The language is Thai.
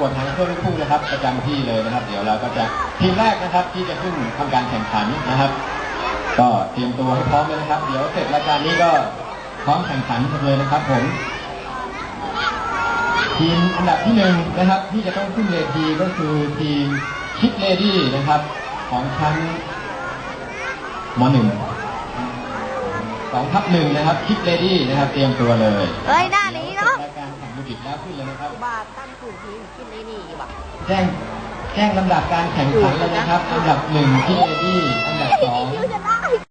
กวดทางเครื่องลูกทุ่งนะครับ ประจำที่เลยนะครับ เดี๋ยวเราก็จะทีมแรกนะครับ ที่จะขึ้นทำการแข่งขันนะครับ ก็เตรียมตัวให้พร้อมเลยนะครับ เดี๋ยวเสร็จรายการนี้ก็พร้อมแข่งขันกันเลยนะครับผมทีมอันดับที่หนึ่งนะครับ ที่จะต้องขึ้นเวทีก็คือทีมคิดเลดี้นะครับ ของชั้นมหนึ่งสองทับหนึ่งนะครับคิดเลดี้นะครับ เตรียมตัวเลยเอ้ยหน้ แข่งลูกบิดแล้วขึ้นเลยนะครับ บาทตั้งกลุ่มทีมกินเลยนี่ว่ะแจ้งแจ้งลำดับการแข่งขันเลยนะครับ อันดับหนึ่งคิดเลดี้ อันดับสอง ยูจะได้